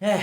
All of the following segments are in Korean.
네,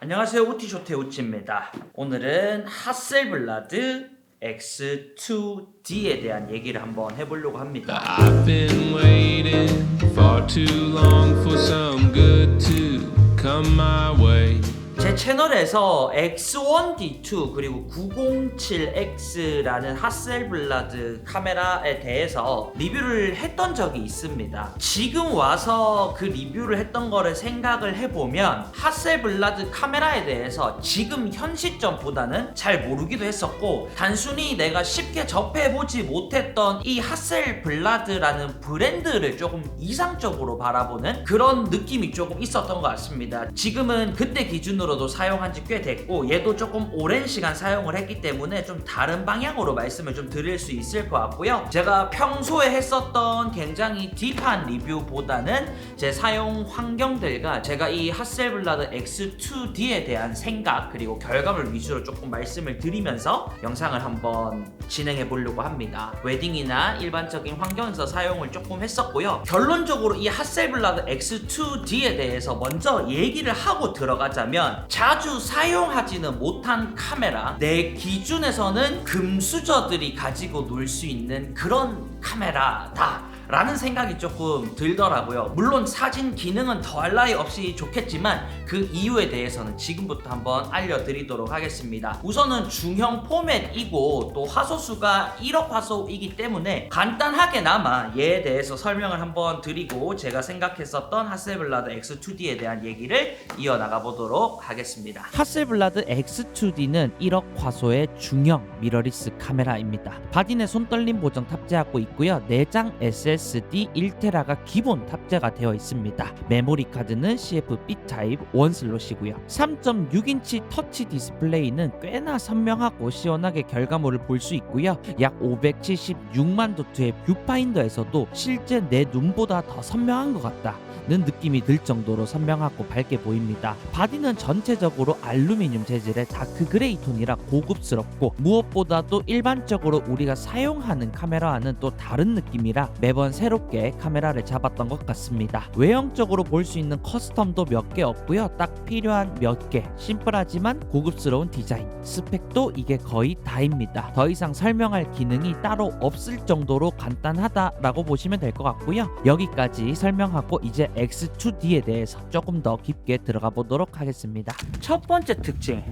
안녕하세요. 우티쇼테 우치입니다. 오늘은 하셀블라드 X2D에 대한 얘기를 한번 해보려고 합니다. I've been waiting far too long for some good to come my way. 제 채널에서 X1D2 그리고 907X라는 하셀블라드 카메라에 대해서 리뷰를 했던 적이 있습니다. 지금 와서 그 리뷰를 했던 거를 생각을 해보면 하셀블라드 카메라에 대해서 지금 현 시점보다는 잘 모르기도 했었고 단순히 내가 쉽게 접해보지 못했던 이 하셀블라드라는 브랜드를 조금 이상적으로 바라보는 그런 느낌이 조금 있었던 것 같습니다. 지금은 그때 기준으로 도 사용한 지 꽤 됐고 얘도 조금 오랜 시간 사용을 했기 때문에 좀 다른 방향으로 말씀을 좀 드릴 수 있을 것 같고요. 제가 평소에 했었던 굉장히 딥한 리뷰보다는 제 사용 환경들과 제가 이 하셀블라드 X2D에 대한 생각 그리고 결과물 위주로 조금 말씀을 드리면서 영상을 한번 진행해 보려고 합니다. 웨딩이나 일반적인 환경에서 사용을 조금 했었고요. 결론적으로 이 하셀블라드 X2D에 대해서 먼저 얘기를 하고 들어가자면 자주 사용하지는 못한 카메라 내 기준에서는 금수저들이 가지고 놀 수 있는 그런 카메라다 라는 생각이 조금 들더라고요. 물론 사진 기능은 더할 나위 없이 좋겠지만 그 이유에 대해서는 지금부터 한번 알려드리도록 하겠습니다. 우선은 중형 포맷이고 또 화소수가 1억 화소이기 때문에 간단하게나마 얘에 대해서 설명을 한번 드리고 제가 생각했었던 하셀블라드 X2D에 대한 얘기를 이어나가 보도록 하겠습니다. 하셀블라드 X2D는 1억 화소의 중형 미러리스 카메라입니다. 바디내 손떨림 보정 탑재하고 있고요. 내장 SSD 1테라가 기본 탑재가 되어 있습니다. 메모리 카드는 CF B 타입 원 슬롯이고요. 3.6인치 터치 디스플레이는 꽤나 선명하고 시원하게 결과물을 볼 수 있고요. 약 576만 도트의 뷰파인더에서도 실제 내 눈보다 더 선명한 것 같다. 는 느낌이 들 정도로 선명하고 밝게 보입니다. 바디는 전체적으로 알루미늄 재질의 다크 그레이 톤이라 고급스럽고 무엇보다도 일반적으로 우리가 사용하는 카메라와는 또 다른 느낌이라 매번 새롭게 카메라를 잡았던 것 같습니다. 외형적으로 볼 수 있는 커스텀도 몇 개 없고요. 딱 필요한 몇 개, 심플하지만 고급스러운 디자인, 스펙도 이게 거의 다입니다. 더 이상 설명할 기능이 따로 없을 정도로 간단하다라고 보시면 될 것 같고요. 여기까지 설명하고 이제 X2D에 대해서 조금 더 깊게 들어가 보도록 하겠습니다. 첫 번째 특징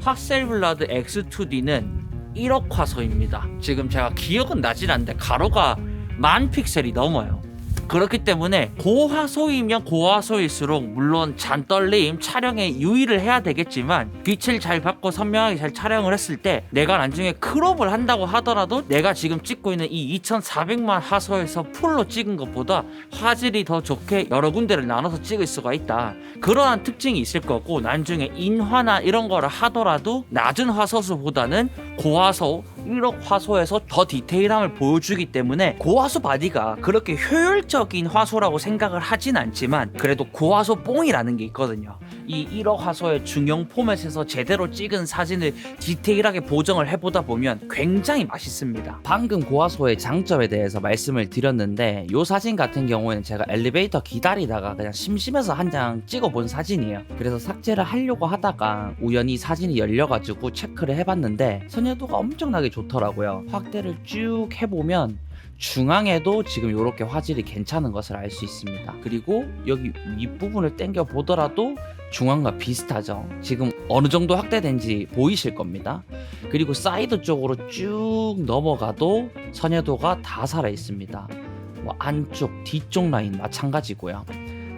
하셀블라드 X2D는 1억 화소입니다. 지금 제가 기억은 나진 않는데 가로가 만 픽셀이 넘어요. 그렇기 때문에 고화소이면 고화소일수록 물론 잔떨림 촬영에 유의를 해야 되겠지만 빛을 잘 받고 선명하게 잘 촬영을 했을 때 내가 나중에 크롭을 한다고 하더라도 내가 지금 찍고 있는 이 2400만 화소에서 풀로 찍은 것보다 화질이 더 좋게 여러 군데를 나눠서 찍을 수가 있다 그러한 특징이 있을 거고 나중에 인화나 이런 거를 하더라도 낮은 화소수보다는 고화소 1억 화소에서 더 디테일함을 보여주기 때문에 고화소 바디가 그렇게 효율적인 화소라고 생각을 하진 않지만 그래도 고화소 뽕이라는 게 있거든요. 이 1억 화소의 중형 포맷에서 제대로 찍은 사진을 디테일하게 보정을 해보다 보면 굉장히 맛있습니다. 방금 고화소의 장점에 대해서 말씀을 드렸는데 이 사진 같은 경우에는 제가 엘리베이터 기다리다가 그냥 심심해서 한 장 찍어본 사진이에요. 그래서 삭제를 하려고 하다가 우연히 사진이 열려가지고 체크를 해봤는데 선여도가 엄청나게 좋더라고요. 확대를 쭉 해보면 중앙에도 지금 이렇게 화질이 괜찮은 것을 알 수 있습니다. 그리고 여기 윗부분을 당겨 보더라도 중앙과 비슷하죠. 지금 어느 정도 확대된지 보이실 겁니다. 그리고 사이드 쪽으로 쭉 넘어가도 선여도가 다 살아 있습니다. 뭐 안쪽, 뒤쪽 라인 마찬가지고요.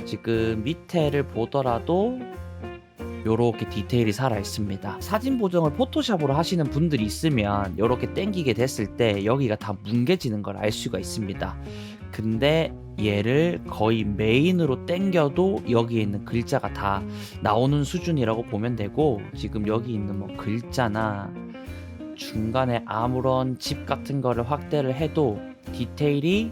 지금 밑에를 보더라도 요렇게 디테일이 살아 있습니다. 사진 보정을 포토샵으로 하시는 분들이 있으면 요렇게 땡기게 됐을 때 여기가 다 뭉개지는 걸 알 수가 있습니다. 근데 얘를 거의 메인으로 땡겨도 여기에 있는 글자가 다 나오는 수준이라고 보면 되고 지금 여기 있는 뭐 글자나 중간에 아무런 집 같은 거를 확대를 해도 디테일이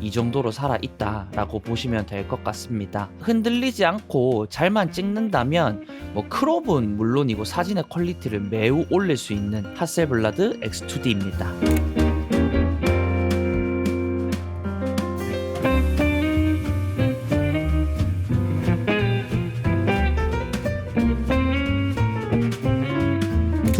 이 정도로 살아 있다라고 보시면 될 것 같습니다. 흔들리지 않고 잘만 찍는다면 뭐 크롭은 물론이고 사진의 퀄리티를 매우 올릴 수 있는 하셀블라드 X2D입니다.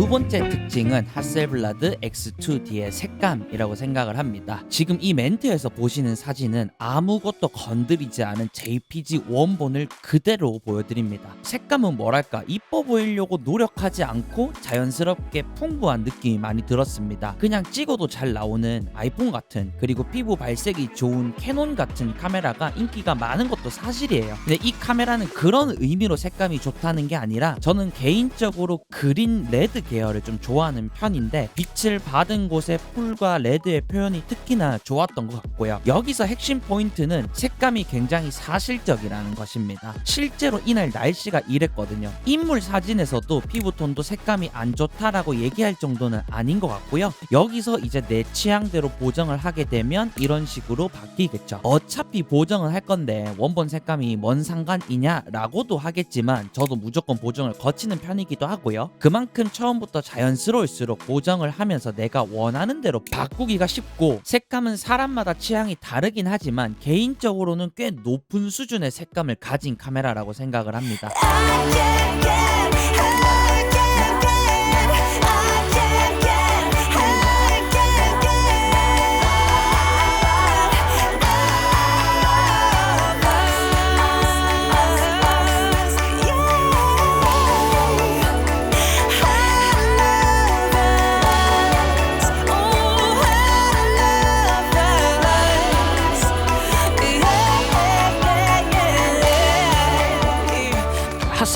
두 번째 특징은 하셀블라드 X2D의 색감이라고 생각을 합니다. 지금 이 멘트에서 보시는 사진은 아무것도 건드리지 않은 JPG 원본을 그대로 보여드립니다. 색감은 뭐랄까 이뻐 보이려고 노력하지 않고 자연스럽게 풍부한 느낌이 많이 들었습니다. 그냥 찍어도 잘 나오는 아이폰 같은 그리고 피부 발색이 좋은 캐논 같은 카메라가 인기가 많은 것도 사실이에요. 근데 이 카메라는 그런 의미로 색감이 좋다는 게 아니라 저는 개인적으로 그린 레드 계 열을 좀 좋아하는 편인데 빛을 받은 곳에 풀과 레드의 표현이 특히나 좋았던 것 같고요. 여기서 핵심 포인트는 색감이 굉장히 사실적이라는 것입니다. 실제로 이날 날씨가 이랬거든요. 인물 사진에서도 피부톤도 색감이 안 좋다라고 얘기할 정도는 아닌 것 같고요. 여기서 이제 내 취향대로 보정을 하게 되면 이런 식으로 바뀌겠죠. 어차피 보정을 할 건데 원본 색감이 뭔 상관이냐라고도 하겠지만 저도 무조건 보정을 거치는 편이기도 하고요. 그만큼 처음부터 자연스러울수록 보정을 하면서 내가 원하는 대로 바꾸기가 쉽고 색감은 사람마다 취향이 다르긴 하지만 개인적으로는 꽤 높은 수준의 색감을 가진 카메라라고 생각을 합니다.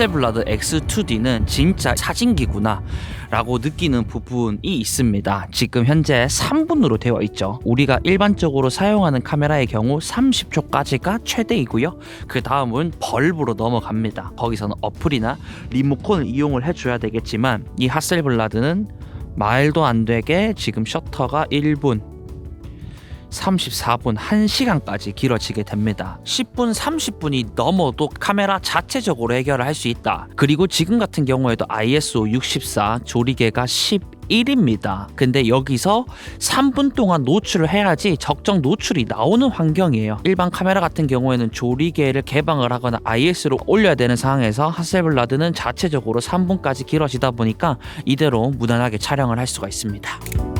하셀블라드 X2D는 진짜 사진기구나 라고 느끼는 부분이 있습니다. 지금 현재 3분으로 되어 있죠. 우리가 일반적으로 사용하는 카메라의 경우 30초까지가 최대이고요. 그 다음은 벌브로 넘어갑니다. 거기서는 어플이나 리모컨을 이용을 해줘야 되겠지만 이 하셀블라드는 말도 안 되게 지금 셔터가 1분 34분 1시간까지 길어지게 됩니다. 10분 30분이 넘어도 카메라 자체적으로 해결을 할수 있다. 그리고 지금 같은 경우에도 ISO 64 조리개가 11입니다. 근데 여기서 3분 동안 노출을 해야지 적정 노출이 나오는 환경이에요. 일반 카메라 같은 경우에는 조리개를 개방을 하거나 IS로 올려야 되는 상황에서 하셀블라드는 자체적으로 3분까지 길어지다 보니까 이대로 무난하게 촬영을 할 수가 있습니다.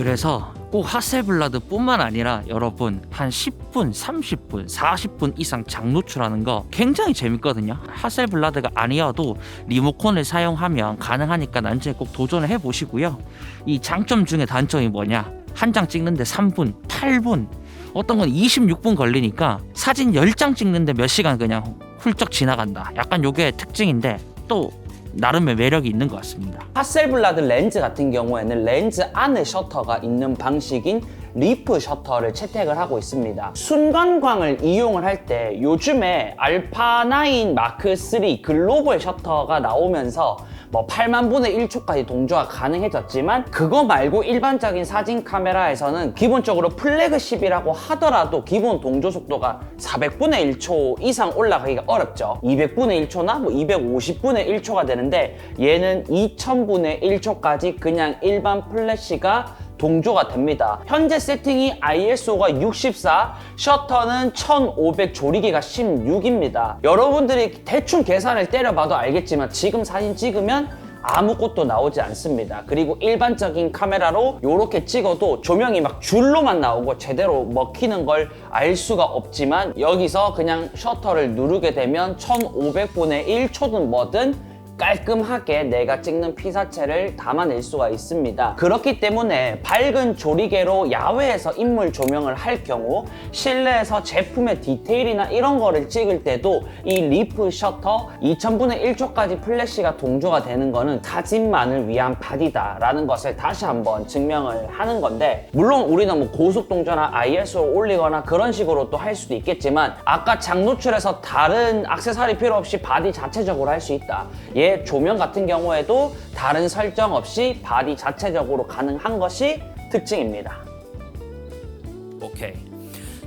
그래서 꼭 하셀블라드뿐만 아니라 여러분 한 10분, 30분, 40분 이상 장노출하는 거 굉장히 재밌거든요. 하셀블라드가 아니어도 리모컨을 사용하면 가능하니까 나중에 꼭 도전을 해보시고요. 이 장점 중에 단점이 뭐냐? 한 장 찍는데 3분, 8분, 어떤 건 26분 걸리니까 사진 10장 찍는데 몇 시간 그냥 훌쩍 지나간다. 약간 요게 특징인데 또 나름의 매력이 있는 것 같습니다. 하셀블라드 렌즈 같은 경우에는 렌즈 안에 셔터가 있는 방식인 리프 셔터를 채택을 하고 있습니다. 순간광을 이용을 할 때 요즘에 알파9 마크 3 글로벌 셔터가 나오면서 뭐 8만 분의 1초까지 동조가 가능해졌지만 그거 말고 일반적인 사진 카메라에서는 기본적으로 플래그십이라고 하더라도 기본 동조 속도가 400분의 1초 이상 올라가기가 어렵죠. 200분의 1초나 뭐 250분의 1초가 되는데 얘는 2000분의 1초까지 그냥 일반 플래시가 동조가 됩니다. 현재 세팅이 ISO가 64, 셔터는 1500, 조리개가 16입니다. 여러분들이 대충 계산을 때려봐도 알겠지만 지금 사진 찍으면 아무것도 나오지 않습니다. 그리고 일반적인 카메라로 이렇게 찍어도 조명이 막 줄로만 나오고 제대로 먹히는 걸 알 수가 없지만 여기서 그냥 셔터를 누르게 되면 1500분의 1초든 뭐든 깔끔하게 내가 찍는 피사체를 담아낼 수가 있습니다. 그렇기 때문에 밝은 조리개로 야외에서 인물 조명을 할 경우 실내에서 제품의 디테일이나 이런 거를 찍을 때도 이 리프 셔터 2000분의 1초까지 플래시가 동조가 되는 거는 사진만을 위한 바디다 라는 것을 다시 한번 증명을 하는 건데 물론 우리는 뭐 고속 동조나 ISO 올리거나 그런 식으로 또 할 수도 있겠지만 아까 장노출에서 다른 액세서리 필요 없이 바디 자체적으로 할 수 있다. 얘 조명 같은 경우에도 다른 설정 없이 바디 자체적으로 가능한 것이 특징입니다. 오케이.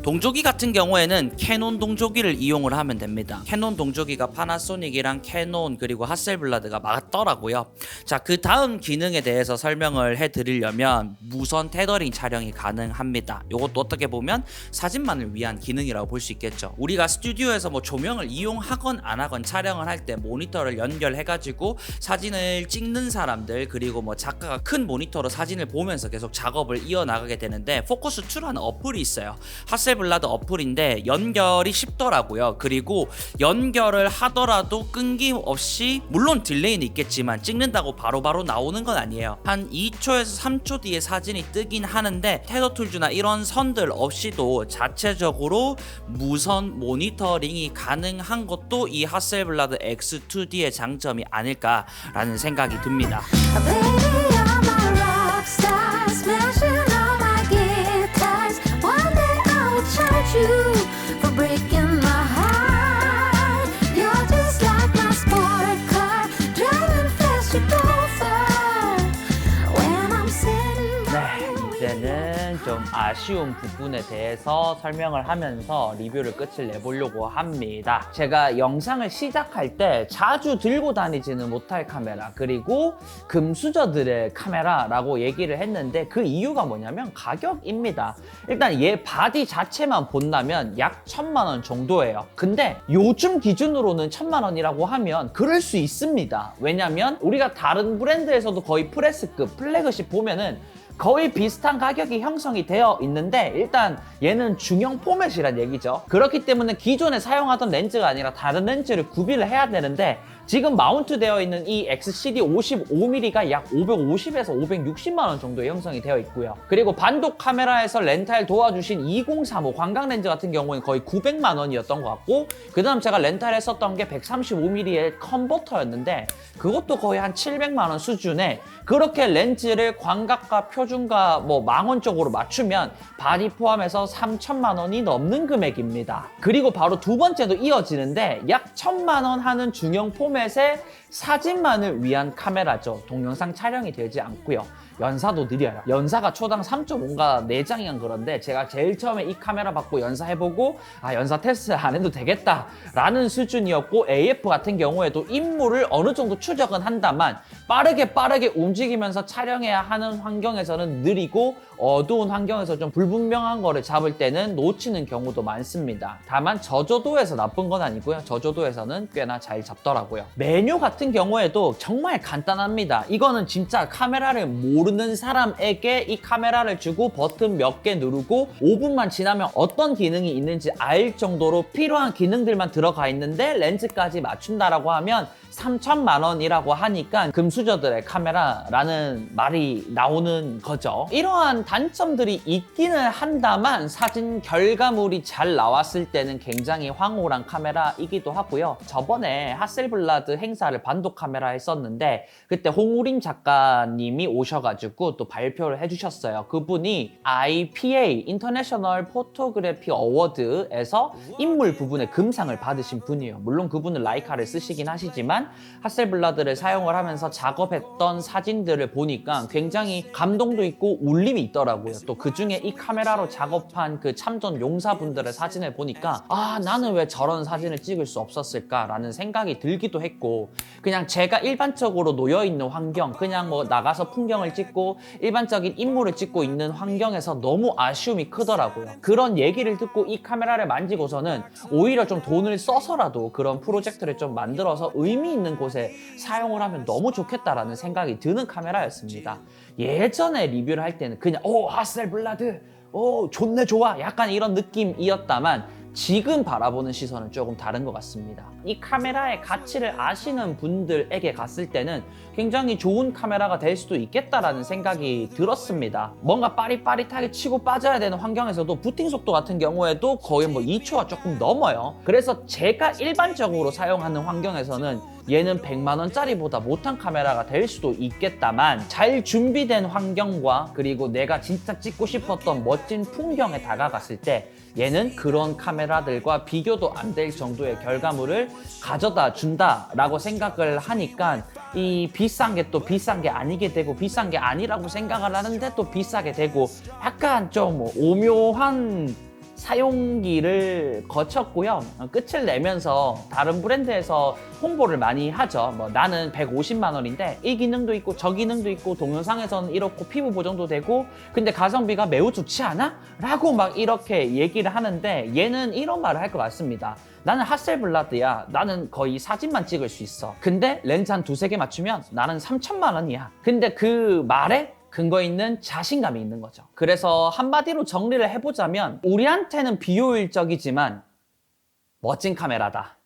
동조기 같은 경우에는 캐논 동조기를 이용을 하면 됩니다. 캐논 동조기가 파나소닉이랑 캐논 그리고 하셀블라드가 맞더라고요. 자, 그 다음 기능에 대해서 설명을 해 드리려면 무선 테더링 촬영이 가능합니다. 이것도 어떻게 보면 사진만을 위한 기능이라고 볼 수 있겠죠. 우리가 스튜디오에서 뭐 조명을 이용하건 안 하건 촬영을 할 때 모니터를 연결해 가지고 사진을 찍는 사람들 그리고 뭐 작가가 큰 모니터로 사진을 보면서 계속 작업을 이어나가게 되는데 포커스2라는 어플이 있어요. 하셀 블라드 어플인데 연결이 쉽더라고요. 그리고 연결을 하더라도 끊김없이 물론 딜레이는 있겠지만 찍는다고 바로 바로 나오는 건 아니에요. 한 2초에서 3초 뒤에 사진이 뜨긴 하는데 테더 툴즈나 이런 선들 없이도 자체적으로 무선 모니터링이 가능한 것도 이 하셀블라드 X2D의 장점이 아닐까라는 생각이 듭니다. You for breaking 아쉬운 부분에 대해서 설명을 하면서 리뷰를 끝을 내보려고 합니다. 제가 영상을 시작할 때 자주 들고 다니지는 못할 카메라, 그리고 금수저들의 카메라라고 얘기를 했는데 그 이유가 뭐냐면 가격입니다. 일단 얘 바디 자체만 본다면 약 천만 원 정도예요. 근데 요즘 기준으로는 천만 원이라고 하면 그럴 수 있습니다. 왜냐면 우리가 다른 브랜드에서도 거의 프레스급, 플래그십 보면은 거의 비슷한 가격이 형성이 되어 있는데 일단 얘는 중형 포맷이란 얘기죠. 그렇기 때문에 기존에 사용하던 렌즈가 아니라 다른 렌즈를 구비를 해야 되는데 지금 마운트 되어 있는 이 XCD 55mm가 약 550에서 560만 원 정도에 형성이 되어 있고요. 그리고 반독 카메라에서 렌탈 도와주신 2035 광각 렌즈 같은 경우는 거의 900만 원이었던 것 같고 그다음 제가 렌탈했었던 게 135mm의 컨버터였는데 그것도 거의 한 700만 원 수준에 그렇게 렌즈를 광각과 표 준과 뭐 망원 쪽으로 맞추면 바디 포함해서 3천만 원이 넘는 금액입니다. 그리고 바로 두 번째도 이어지는데 약 천만 원 하는 중형 포맷의 사진만을 위한 카메라죠. 동영상 촬영이 되지 않고요. 연사도 느려요. 연사가 초당 3.5인가 4장이란 그런데 제가 제일 처음에 이 카메라 받고 연사 해보고 아 연사 테스트 안 해도 되겠다 라는 수준이었고 AF 같은 경우에도 인물을 어느 정도 추적은 한다만 빠르게 빠르게 움직이면서 촬영해야 하는 환경에서는 느리고 어두운 환경에서 좀 불분명한 거를 잡을 때는 놓치는 경우도 많습니다. 다만 저조도에서 나쁜 건 아니고요. 저조도에서는 꽤나 잘 잡더라고요. 메뉴 같은 경우에도 정말 간단합니다. 이거는 진짜 카메라를 모르는 사람에게 이 카메라를 주고 버튼 몇 개 누르고 5분만 지나면 어떤 기능이 있는지 알 정도로 필요한 기능들만 들어가 있는데 렌즈까지 맞춘다라고 하면 3천만 원이라고 하니까 금수저들의 카메라라는 말이 나오는 거죠. 이러한 단점들이 있기는 한다만 사진 결과물이 잘 나왔을 때는 굉장히 황홀한 카메라이기도 하고요. 저번에 하셀블라드 행사를 반독 카메라 했었는데 그때 홍우림 작가님이 오셔가지고 또 발표를 해주셨어요. 그분이 IPA 인터내셔널 포토그래피 어워드에서 인물 부분에 금상을 받으신 분이에요. 물론 그분은 라이카를 쓰시긴 하시지만 하셀블라드를 사용을 하면서 작업했던 사진들을 보니까 굉장히 감동도 있고 울림이 있더라고요. 또 그 중에 이 카메라로 작업한 그 참전 용사분들의 사진을 보니까 아 나는 왜 저런 사진을 찍을 수 없었을까라는 생각이 들기도 했고 그냥 제가 일반적으로 놓여 있는 환경 그냥 뭐 나가서 풍경을 찍고 일반적인 인물을 찍고 있는 환경에서 너무 아쉬움이 크더라고요. 그런 얘기를 듣고 이 카메라를 만지고서는 오히려 좀 돈을 써서라도 그런 프로젝트를 좀 만들어서 의미 있는 곳에 사용을 하면 너무 좋겠다라는 생각이 드는 카메라였습니다. 예전에 리뷰를 할 때는 그냥 오 하셀 블라드 오 좋네 좋아 약간 이런 느낌이었다만 지금 바라보는 시선은 조금 다른 것 같습니다. 이 카메라의 가치를 아시는 분들에게 갔을 때는 굉장히 좋은 카메라가 될 수도 있겠다라는 생각이 들었습니다. 뭔가 빠릿빠릿하게 치고 빠져야 되는 환경에서도 부팅 속도 같은 경우에도 거의 뭐 2초가 조금 넘어요. 그래서 제가 일반적으로 사용하는 환경에서는 얘는 100만 원짜리보다 못한 카메라가 될 수도 있겠다만 잘 준비된 환경과 그리고 내가 진짜 찍고 싶었던 멋진 풍경에 다가갔을 때 얘는 그런 카메라들과 비교도 안 될 정도의 결과물을 가져다 준다라고 생각을 하니까 이 비싼 게 또 비싼 게 아니게 되고 비싼 게 아니라고 생각을 하는데 또 비싸게 되고 약간 좀 오묘한 사용기를 거쳤고요. 어, 끝을 내면서 다른 브랜드에서 홍보를 많이 하죠. 뭐 나는 150만 원인데 이 기능도 있고 저 기능도 있고 동영상에서는 이렇고 피부 보정도 되고 근데 가성비가 매우 좋지 않아? 라고 막 이렇게 얘기를 하는데 얘는 이런 말을 할 것 같습니다. 나는 핫셀블라드야. 나는 거의 사진만 찍을 수 있어. 근데 렌즈 한 두세 개 맞추면 나는 3천만 원이야. 근데 그 말에 근거 있는 자신감이 있는 거죠. 그래서 한마디로 정리를 해보자면 우리한테는 비효율적이지만 멋진 카메라다.